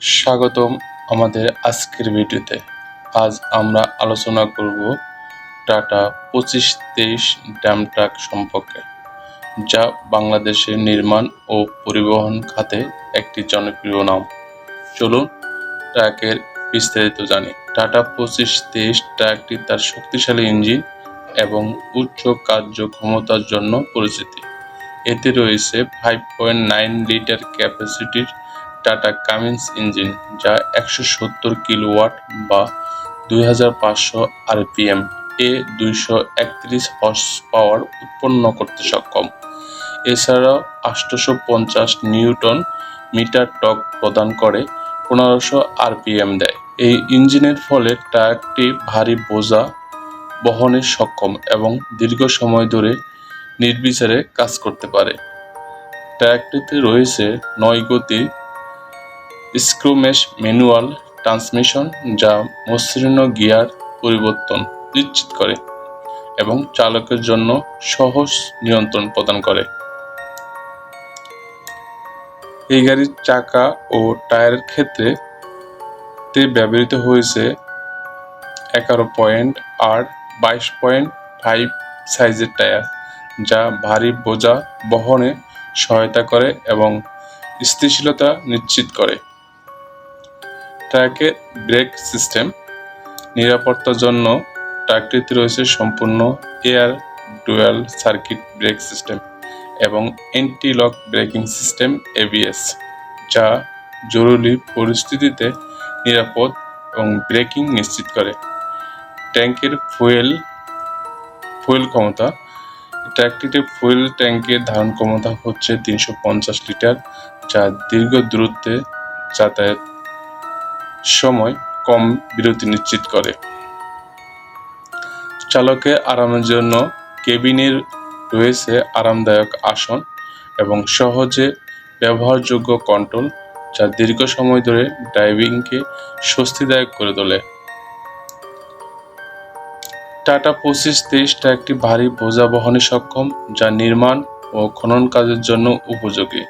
স্বাগতম আমাদের আজকের ভিডিওতে। আজ আমরা আলোচনা করব টাটা পঁচিশ তেইশ ড্যাম ট্রাক সম্পর্কে, যা বাংলাদেশের নির্মাণ ও পরিবহন খাতে একটি জনপ্রিয় নাম। চলুন ট্রাকের বিস্তারিত জানি। টাটা পঁচিশ তেইশ ট্রাকটি তার শক্তিশালী ইঞ্জিন এবং উচ্চ কার্যক্ষমতার জন্য পরিচিতি। এতে রয়েছে ফাইভ পয়েন্ট নাইন লিটার ক্যাপাসিটির টাটা কামিন্স ইঞ্জিন, যা একশো সত্তর কিলোওয়াট বা দুই হাজার পাঁচশো আরপিএম, এ দুইশো একত্রিশ হর্স পাওয়ার উৎপন্ন করতে সক্ষম। এছাড়াও আটশোশো পঞ্চাশ নিউটন মিটার টক প্রদান করে পনেরোশো আরপিএম দেয়। এই ইঞ্জিনের ফলে ট্রাকটি ভারী বোঝা বহনে সক্ষম এবং দীর্ঘ সময় ধরে নির্বিচারে কাজ করতে পারে। ট্র্যাকটিতে রয়েছে নয় গতি স্ক্রুমেশ ম্যানুয়াল ট্রান্সমিশন যা মসৃণ গিয়ার পরিবর্তন নিশ্চিত করে এবং চালকের জন্য সহজ নিয়ন্ত্রণ প্রদান করে। এই গাড়ির চাকা ও টায়ারের ক্ষেত্রে তে ব্যবহৃত হয়েছে এগারো পয়েন্ট আট বাইশ পয়েন্ট ফাইভ সাইজের টায়ার, যা ভারী বোঝা বহনে সহায়তা করে এবং স্থিতিশীলতা নিশ্চিত করে। ট্র্যাকের ব্রেক সিস্টেম নিরাপত্তার জন্য ট্র্যাকটিতে রয়েছে সম্পূর্ণ air dual circuit brake system এবং anti lock braking system ABS যা জরুরি পরিস্থিতিতে নিরাপদ এবং ব্রেকিং নিশ্চিত করে। ট্যাঙ্কের ফুয়েল ফুয়েল ক্ষমতা ট্র্যাকটিতে ফুয়েল ট্যাঙ্কের ধারণ ক্ষমতা হচ্ছে তিনশো পঞ্চাশ লিটার, যা দীর্ঘ দূরত্বে যাতায়াত সময় কম বিরতি নিশ্চিত করে। চালকের আরামের জন্য কেবিনের রয়েছে আরামদায়ক আসন এবং সহজে ব্যবহারযোগ্য কন্ট্রোল যা দীর্ঘ সময় ধরে ড্রাইভিংকে স্বস্তিদায়ক করে তোলে। টাটা পঁচিশ তেইশটা একটি ভারী বোঝা বহনে সক্ষম যা নির্মাণ ও খনন কাজের জন্য উপযোগী।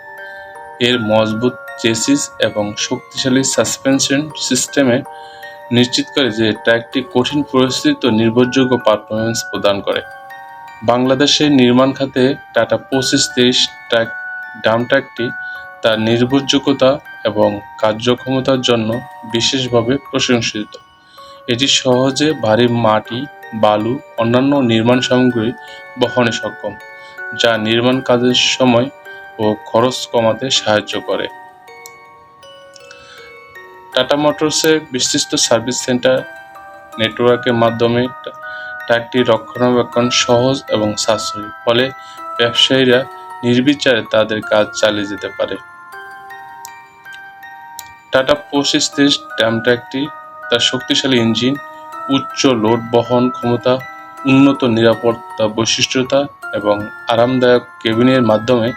এর মজবুত চেসিস এবং শক্তিশালী সাসপেনশন সিস্টেমে নিশ্চিত করে যে ট্র্যাকটি কঠিন পরিস্থিতিতে নির্ভরযোগ্য পারফরমেন্স প্রদান করে। বাংলাদেশের নির্মাণ খাতে টাটা পঁচিশ তেইশ ট্র্যাক ডাম ট্র্যাকটি তার নির্ভরযোগ্যতা এবং কার্যক্ষমতার জন্য বিশেষভাবে প্রশংসিত। এটি সহজে ভারী মাটি, বালু, অন্যান্য নির্মাণ সামগ্রী বহনে সক্ষম, যা নির্মাণ কাজের সময় ও খরচ কমাতে সাহায্য করে। টাটা মোটরসের বিশিষ্ট সার্ভিস সেন্টার নেটওয়ার্কের মাধ্যমে ট্র্যাকটি রক্ষণাবেক্ষণ সহজ এবং সাশ্রয়ী। ফলে ব্যবসায়ীরা নির্বিচারে তাদের কাজ চালিয়ে যেতে পারে। টাটা পঁচিশ ড্যাম ট্র্যাকটি তার শক্তিশালী ইঞ্জিন উচ্চ লোড বহন ক্ষমতা, উন্নত নিরাপত্তা বৈশিষ্ট্যতা এবং আরামদায়ক কেবিনের মাধ্যমে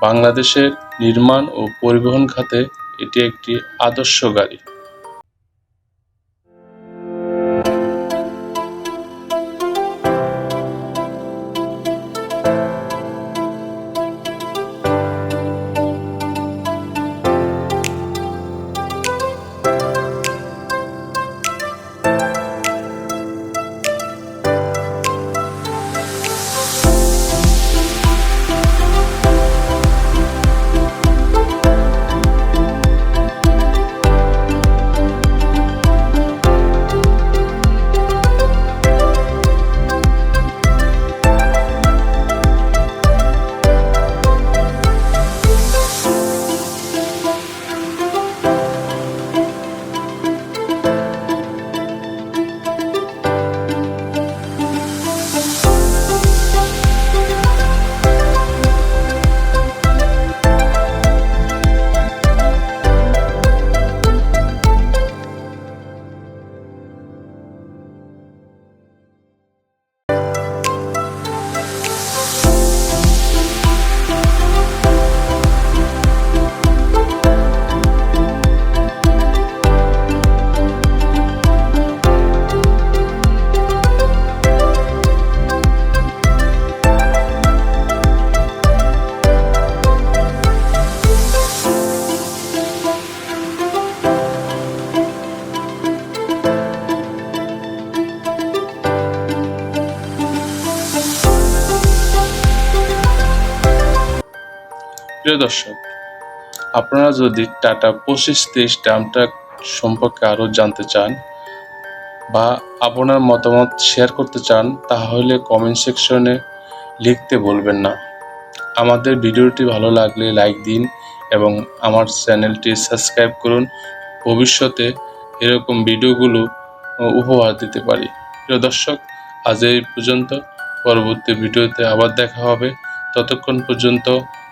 বাংলাদেশের নির্মাণ ও পরিবহন খাতে এটি একটি আদর্শ গাড়ি। প্রিয় দর্শক, আপনারা যদি টাটা পঁচিশ তেইশ ডামটা সম্পর্কে আরও জানতে চান বা আপনার মতামত শেয়ার করতে চান, তাহলে কমেন্ট সেকশনে লিখতে বলবেন না। আমাদের ভিডিওটি ভালো লাগলে লাইক দিন এবং আমার চ্যানেলটি সাবস্ক্রাইব করুন। ভবিষ্যতে এরকম ভিডিওগুলো উপহার দিতে পারি। প্রিয় দর্শক, আজ এই পর্যন্ত। পরবর্তী ভিডিওতে আবার দেখা হবে। ততক্ষণ পর্যন্ত